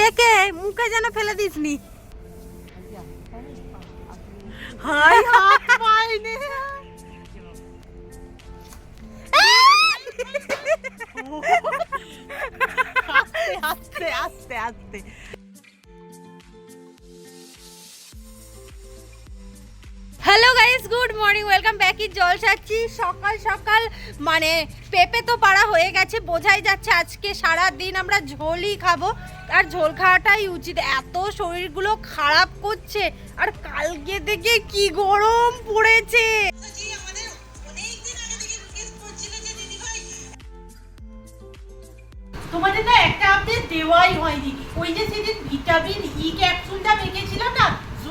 দেখে মুখে যেন ফেলে দিসনি। হাই আস্তে আস্তে আস্তে hello guys good morning welcome back in জলসাচ্ছি সকাল সকাল মানে পেঁপে তো পাড়া হয়ে গেছে বোঝাই যাচ্ছে আজকে সারা দিন আমরা ঝোলই খাব। আর ঝোল খাওয়াটাই উচিত। এত শরীরগুলো খারাপ করছে। আর কালকে থেকে কি গরম পড়েছে। তোমাদের না একটা আপডেট দেওয়াই হয়নি। ওই যে সেদিন ভিটামিন ই ক্যাপসুলটা মেখেছিলাম না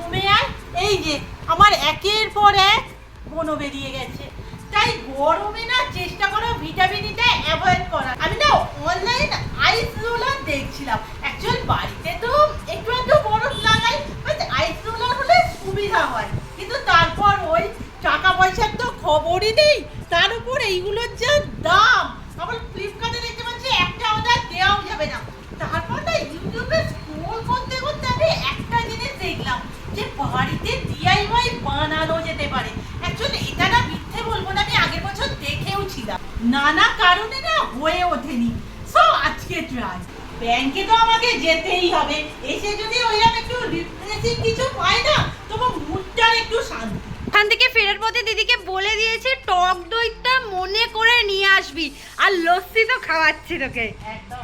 জুমে আয় এই যে আমার একের পর এক বনো বেরিয়ে গেছে। তাই গরমে না চেষ্টা করো ভিটামিন ইটা অ্যাভয়েড করা আমি না অনলাইন আইস রোলার দেখছিলাম। অ্যাকচুয়াল বাড়িতে তো একটু একটু বরফ লাগাই বাট আইস রোলার হলে সুবিধা হয়। কিন্তু তারপর ওই টাকা পয়সার তো খবরই নেই। তার উপর এইগুলোর যা দাম, আবার ফ্লিপকার্টে দেখতে পাচ্ছি একটা অর্ডার দেওয়াও যাবে না। তারপর না ইউটিউবে স্ক্রোল করতে করতে আমি একটা জিনিস দেখলাম। যে বাড়িতে ডিআইওয়াই বানানো যেতে পারে। অ্যাকচুয়ালি এটা না মিথ্যে বলব না আমি আগের বছর দেখেও ছিলাম। নানা কারণে না হয়ে ওঠেনি। সো আজকে ট্রাই ব্যাংকে তো আমাকে যেতেই হবে। এসে যদি ওইরকম একটু রিফ্রেশিং কিছু পাই না তোমার মুডটার একটু শান্তি। ওখান থেকে ফেরার পথে দিদিকে বলে দিয়েছে টক দইটা মনে করে নিয়ে আসবি। আর লস্যি তো খাওয়াচ্ছি তোকে। একদম।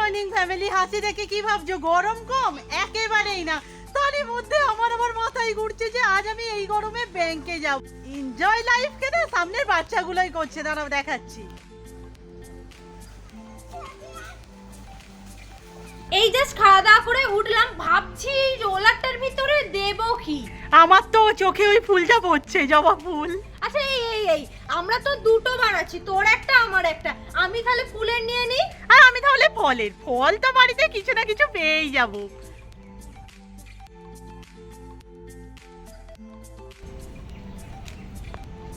মর্নিং ফ্যামিলি হাসি দেখে কি ভাবছ? গরম কম? একেবারেই না। তারই মধ্যে আমার আবার মাথায় ঘুরছে যে আজ আমি এই গরমে ব্যাংকে যাব। এনজয় লাইফকে না সামনের বাচ্চাগুলোই করছে? দাঁড়াও দেখাচ্ছি। এই জাস্ট খাওয়া দাওয়া করে উঠলাম। ভাবছি রোলারটার ভিতরে দেবো কি? আমার তো চোখে ওই ফুলটা পড়ছে জবা ফুল। আচ্ছা এই এই এই আমরা তো দুটো বানাচ্ছি তোর একটা আমার একটা। আমি তাহলে ফুলের নিয়ে নিই? ফলের ফল তো বাড়িতে কিছু না কিছু পেয়েই যাব।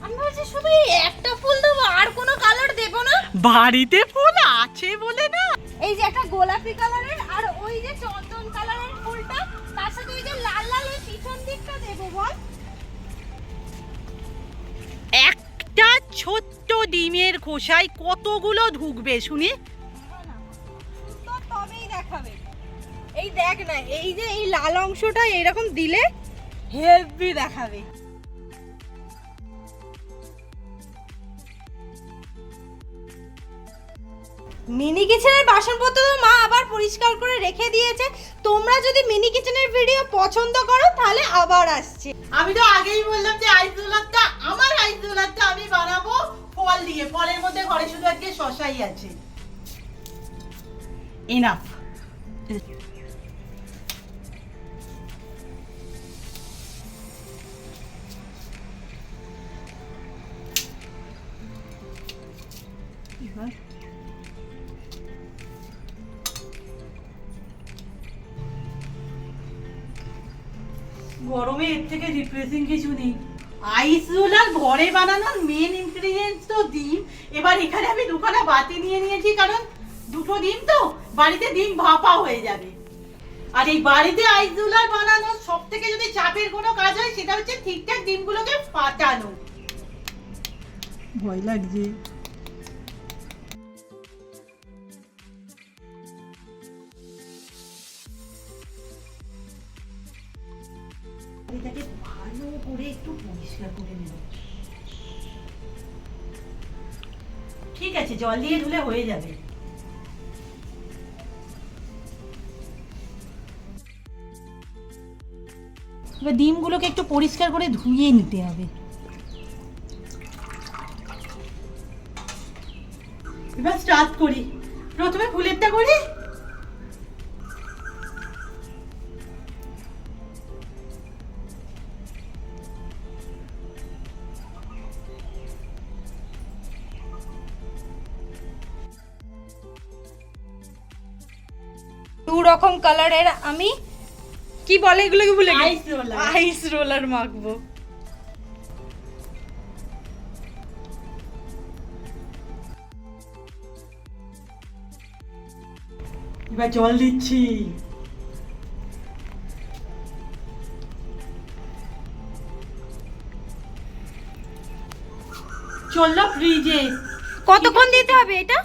আমি বলছি শুধু এই একটা ফুল দেবো আর কোনো কালার দেবো না? বাড়িতে ফুল আছে বলে না। এই যে একটা গোলাপি কালারের আর ওই যে চন্দন কালারের ফুলটা তার সাথে ওই যে লাল লাল ওই পিছন দিকটা দেবো বল। একটা ছোট্ট ডিমের খোসায় কতগুলো ঢুকবে শুনি? দেখাবে এই দেখ না এই যে এই লাল অংশটা এরকম দিলে হেভি দেখাবে। মিনি কিচেনের বাসনপত্র তো মা আবার পরিষ্কার করে রেখে দিয়েছে। তোমরা যদি মিনি কিচেনের ভিডিও পছন্দ করো তাহলে আবার আসছে। আমি তো আগেই বললাম যে আইস রোলারটা আমার আইস রোলারটা আমি বানাবো। ফল দিয়ে ফলের মধ্যে ঘরে শুধু আজকে শশাই আছে। এনাফ গরমে এর থেকে রিপ্রেসিং কিছু নেই। আইস রোলার ঘরে বানানোর মেন ইনগ্রিডিয়েন্টস তো ডিম। এবার এখানে আমি দুখানা বাতি নিয়ে নিয়েছি, কারণ দুটো ডিম তো বাড়িতে ডিম ভাপা হয়ে যাবে। আর এই বাড়িতে আইস রোলার বানানোর সব থেকে যদি চাপের কোনো কাজ হয় সেটা হচ্ছে ঠিকঠাক ডিমগুলোকে ফাটানো। ভয় লাগছে। এটাকে ভালো করে একটু পরিষ্কার করে নেব। ঠিক আছে জল দিয়ে ধুলে হয়ে যাবে। এবার ডিমগুলোকে একটু পরিষ্কার করে ধুয়ে নিতে হবে। এবার স্টার্ট করি। প্রথমে ফুলেরটা করি। দু রকম কালারের আমি কি বলে এগুলোকে ভুলে গেছি. আইস রোলার মাখবো। এবার জল দিচ্ছি। চলল ফ্রিজে কতক্ষণ দিতে হবে এটা?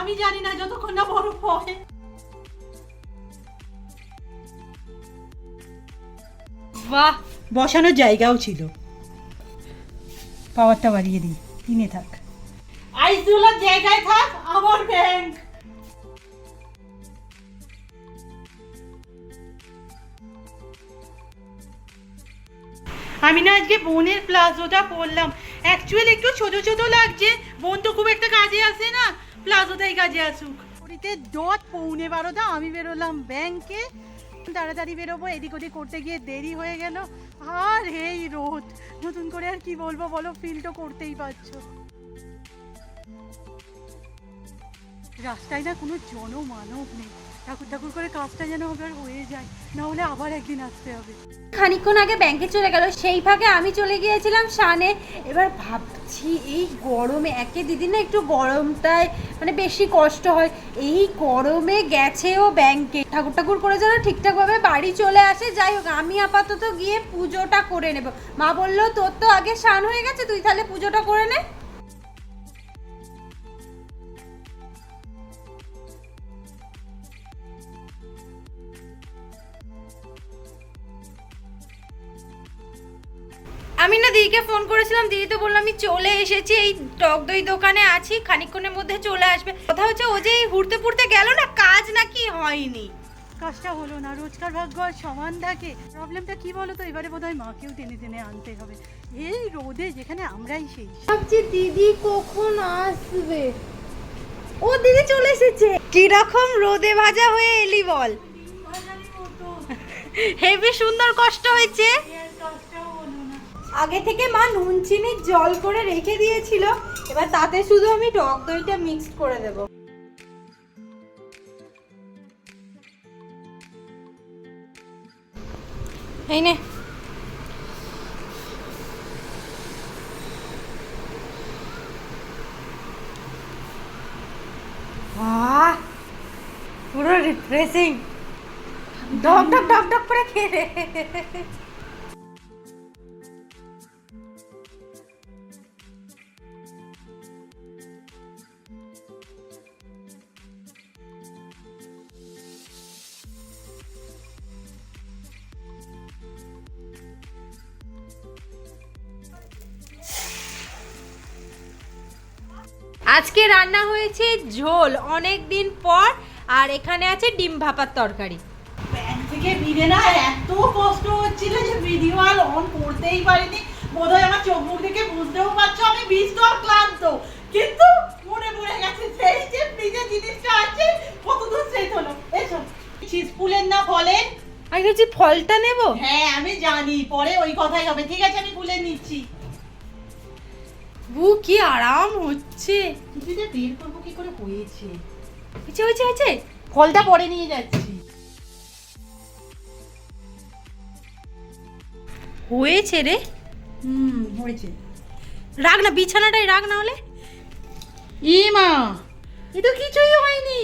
আমি জানি না যতক্ষণ না বরফ হয় বাহ বসানোর জায়গাও ছিল। পাওয়ারটা বাড়িয়ে দিই তিনে থাক। আইসগুলোর জায়গায় থাক আমার ব্যাংক আমি না আজকে বোনের প্লাজোটা পরলাম। অ্যাকচুয়ালি একটু ছোট ছোট লাগছে। বোন তো খুব একটা কাজে আসে না। প্লাজোটাই কাজে আসুক। ডট পৌনে বারোটা আমি বেরোলাম ব্যাংকে তাড়াতাড়ি বেরোবো, এদিক ওদিক করতে গিয়ে দেরি হয়ে গেল। আর এই রোদ, নতুন করে আর কি বলব বলো ফিল তো করতেই পারছ। রাস্তায় না কোনো জনমানব নেই। ঠাকুর ঠাকুর করে কাজটা যেন আবার হয়ে যায় না হলে আবার একদিন আসতে হবে। খানিকক্ষণ আগে ব্যাংকে চলে গেল, সেই ফাঁকে আমি চলে গিয়েছিলাম শানে। এবার ভাবছি এই গরমে, একে দিদি না একটু গরমটায় মানে বেশি কষ্ট হয়। এই গরমে গেছেও ব্যাংকে। ঠাকুর ঠাকুর করে যেন ঠিকঠাকভাবে বাড়ি চলে আসে। যাই হোক, আমি আপাতত গিয়ে পুজোটা করে নেব। মা বলল, তোর তো আগে শান হয়ে গেছে, তুই তাহলে পুজোটা করে নে। আমি না দিদিকে ফোন করেছিলাম দিদি তো বলল আমি চলে এসেছি এই টক দই দোকানে আছি খানিকক্ষণের মধ্যে চলে আসবে। কথা হচ্ছে ও যে এই ঘুরতে ফুরতে গেল না কাজ নাকি হয়নি। কাজটা হলো না রোজকার ভাগ্য আর সমান থাকে। প্রবলেমটা কি বলো তো? এবারে বোধহয় মাকেও টেনে টেনে আনতে হবে। এই রোদে যেখানে আমরাই সেই। ভাবছি দিদি কখন আসবে? ও দিদি চলে এসেছে। কীরকম রোদে ভাজা হয়ে এলি বল। হেভি সুন্দর কষ্ট হয়েছে। আগে থেকে মা নুন চিনির জল করে রেখে দিয়েছিল, এবার তাতে শুধু আমি টক দইটা মিক্স করে দেব। এই নে। পুরো রিফ্রেশিং ডক ডক ডক ডক করে খেয়ে আজকে রান্না হয়েছে ঝোল অনেক দিন পর আর এখানে আছে ডিম ভাপার তরকারি। থেকে ভিড়ে না এত কষ্ট হচ্ছিল যে ভিডিও আর অন করতেই পারিনি। বোধহয় আমার চোখ মুখ দেখে বুঝতেও পারছ আমি আর ক্লান্ত। কিন্তু মনে পড়ে গেছে সেই যে ফ্রিজে জিনিসটা আছে কত দূর শেষ হলো এসো চিজ ফুলের না ফলের? আমি বলছি ফলটা নেব? হ্যাঁ আমি জানি পরে ওই কথাই হবে। ঠিক আছে আমি ফুলে নিচ্ছি। বু কি আরাম হচ্ছে। কিন্তু যে বের করব কি করে হয়েছে? হয়েছে হয়েছে হয়েছে। ফলটা পরে নিয়ে যাচ্ছি। হয়েছে রে। হুম হয়েছে। রাখ না বিছানাটাই রাখ না হলে? ই মা এ তো কিছুই হয়নি।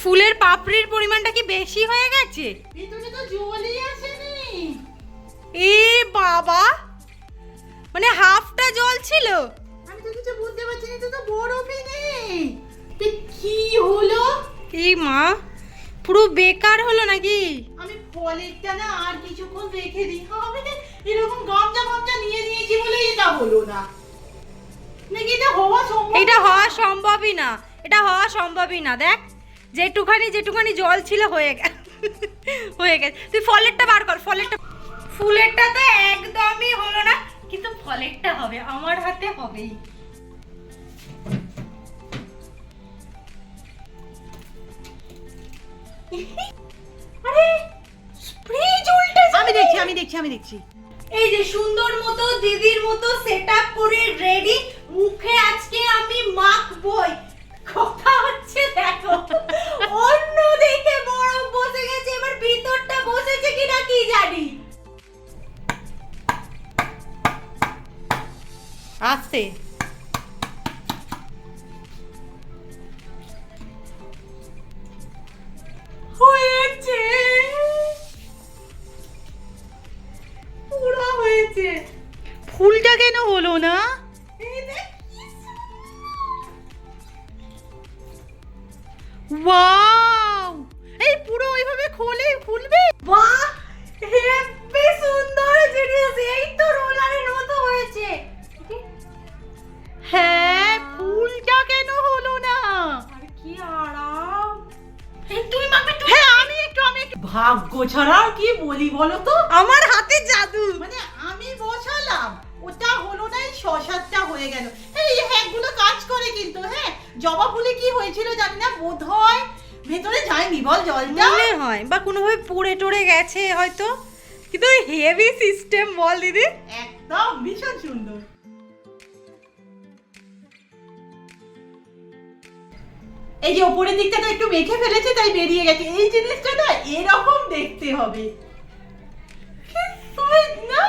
ফুলের পাপড়ির পরিমাণটা কি বেশি হয়ে গেছে? ভিতরে তো জলই আসেনি। এ বাবা! মানে হাফটা জল ছিল। আমি তো কিছু বুঝতে পারছি না তো বরফই নেই। কি হলো? এই মা? পুরো বেকার হলো নাকি? আমি ফলেরটা না আর কিছুক্ষণ রেখে দিই। আমি না এরকম গামজা গামজা নিয়ে নিয়েছি বলে এটা হলো না। নাকি এটা হওয়া সম্ভব এটা হওয়া সম্ভবই না। এটা হওয়া সম্ভবই না। দেখ যেটুখানি যেটুখানি জল ছিল হয়ে গেছে। হয়ে গেছে। তুই ফলেরটা বার কর ফলেরটা। ফুলেরটা তো একদমই হলো না। কিন্তু ফলেরটা হবে আমার হাতে হবেই। আরে উল্টে আমি দেখছি আমি দেখছি আমি দেখছি। এই যে সুন্দর মতো দিদির মতো সেট করে রেডি মুখে আজকে আমি মাখবই। কথা হচ্ছে দেখো অন্য দিকে বরফ বসে গেছে এবার ভিতরটা বসেছে কিনা কি জানি। আস্তে হয়েছে পুরো হয়েছে ফুলটা কেন হলো না? ওয়াও! এই পুরো ওইভাবে খোলে খুলবে? বলি বলো তো আমার হাতে জাদু। মানে আমি বসালাম। ওটা হলো না এই শশারটা হয়ে গেল। এই হ্যাকগুলো কাজ করে কিন্তু হ্যাঁ? জবা ফুলে কি হয়েছিল জানি না বোধ হয় ভেতরে যায়নি। বল জলটা। মনে হয় বা কোনোভাবে পুড়ে টড়ে গেছে হয়তো। কিন্তু হেভি সিস্টেম বল দিদি। একদম ভীষণ সুন্দর। এই যে ওপরের দিকটা তো একটু মেখে ফেলেছে তাই বেরিয়ে গেছে। এই জিনিসটা না এরকম দেখতে হবে। না?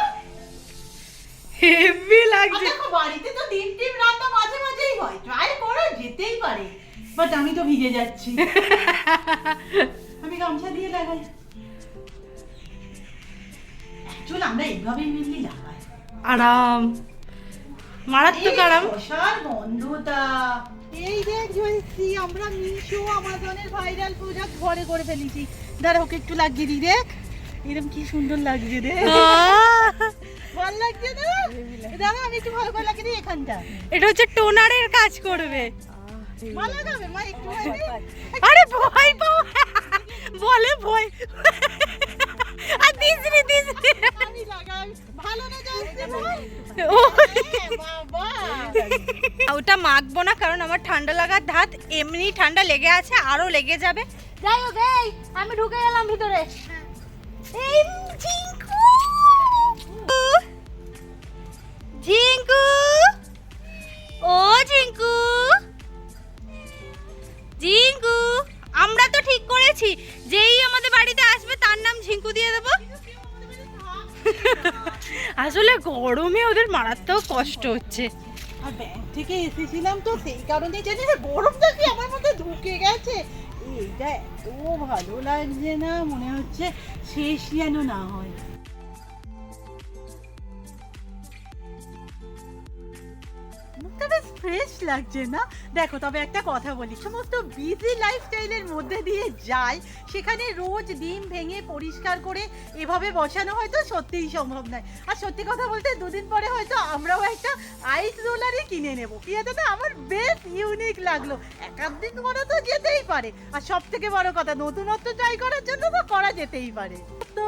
হেভি লাগছে। দেখো বাড়িতে তো ডিম টিম রান্না মাঝে মাঝেই হয়। ট্রাই করো যেতেই পারে। বাট আমি তো ভিজে যাচ্ছি। আমি গামছা দিয়ে লাগাই অ্যাকচুয়ালি আমরা এইভাবেই মেনলি লাগাই। আরাম। মারাত্মক আরাম। গন্ধটা। এই দেখ জয়শ্রী আমরা মিশো আমাজনের ভাইরাল প্রোডাক্ট ঘরে করে ফেলেছি। দাঁড়া ওকে একটু লাগিয়ে দিই দেখ। এরকম কি সুন্দর লাগছে রে? ভালো লাগছে না? দাঁড়া আমি একটু ভালো করে লাগিয়ে দিই এখানটা। এটা হচ্ছে টোনারের কাজ করবে। লাগাবে মা একটু আরে ভয় পাও। বলে ভয়। আর দিসরি দিসরি আমি লাগাই ভালো না বাবা। ওটা মাখবো না কারণ আমার ঠান্ডা লাগার ধাত এমনি ঠান্ডা লেগে আছে আরও লেগে যাবে। যাই হোক এই আমি ঢুকে গেলাম ভিতরে। ঝিঙ্কু ও ঝিঙ্কু ঝিঙ্কু আমরা তো ঠিক করেছি। যেই আমাদের বাড়িতে আসবে তার নাম ঝিঙ্কু দিয়ে দেবো। আসলে গরমে ওদের মারাত্মক কষ্ট হচ্ছে। আর ব্যাংক থেকে এসেছিলাম তো সেই কারণে জানি গরমটা কি আমার মধ্যে ঢুকে গেছে? এইটা এত ভালো লাগছে না মনে হচ্ছে শেষ যেন না হয়। বেশ ফ্রেশ লাগছে না? দেখো, তবে একটা কথা বলি। সমস্ত বিজি লাইফস্টাইলের মধ্যে দিয়ে যাই, সেখানে রোজ ডিম ভেঙে পরিষ্কার করে এভাবে বসানো হয়তো সত্যিই সম্ভব নয়। আর সত্যি কথা বলতে, দুদিন পরে হয়তো আমরাও একটা আইস রোলারই কিনে নেব। কি না? আমার বেশ ইউনিক লাগল। এক আধ দিন করে তো যেতেই পারে। আর সব থেকে বড় কথা, নতুনত্ব ট্রাই করার জন্য তো করা যেতেই পারে। তো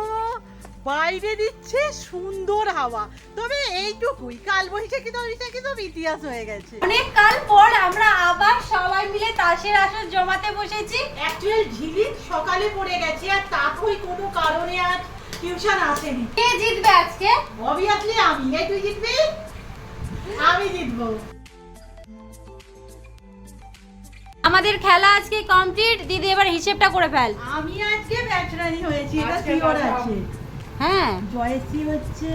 বাইরে দিচ্ছে সুন্দর হাওয়া। তবে এইটুকুই কাল বৈশাখী তো বৈশাখী সব ইতিহাস হয়ে গেছে। অনেক কাল পর আমরা আবার সবাই মিলে তাসের আসর জমাতে বসেছি। অ্যাকচুয়াল ঝিলিক সকালে পড়ে গেছে আর তাকই কোনো কারণে আজ টিউশন আসেনি। কে জিতবে আজকে? অবভিয়াসলি আমি। এই তুই জিতবি? আমি জিতবো। আমাদের খেলা আজকে কমপ্লিট দিদি এবার হিসেবটা করে ফেল। আমি আজকে ব্যাটরানি হয়েছি। এটা শিওর আছে? হ্যাঁ। জয়শ্রী হচ্ছে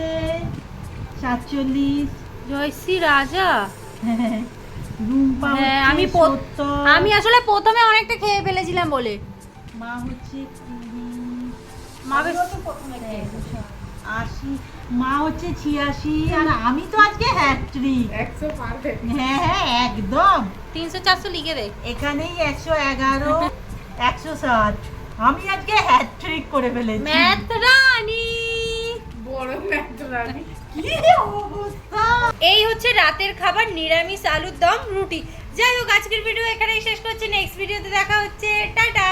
সাতচল্লিশ। জয়শ্রী রাজা? রুম্পা হ্যাঁ, আমি আমি আসলে প্রথমে অনেকটা খেয়ে ফেলেছিলাম বলে। মা হচ্ছে মা বেশ আশি। মা হচ্ছে ছিয়াশি। আর আমি তো আজকে হ্যাট্রিক হ্যাঁ হ্যাঁ একদম। তিনশো চারশো লিখে দে। এখানেই একশো এগারো একশো ষাট। আমি আজকে হ্যাট্রিক করে ফেলেছি। ম্যাথ রানী। এই হচ্ছে রাতের খাবার, নিরামিষ আলুর দম, রুটি। যাই হোক, আজকের ভিডিও এখানেই শেষ করছি। নেক্সট ভিডিওতে দেখা হচ্ছে। টাটা!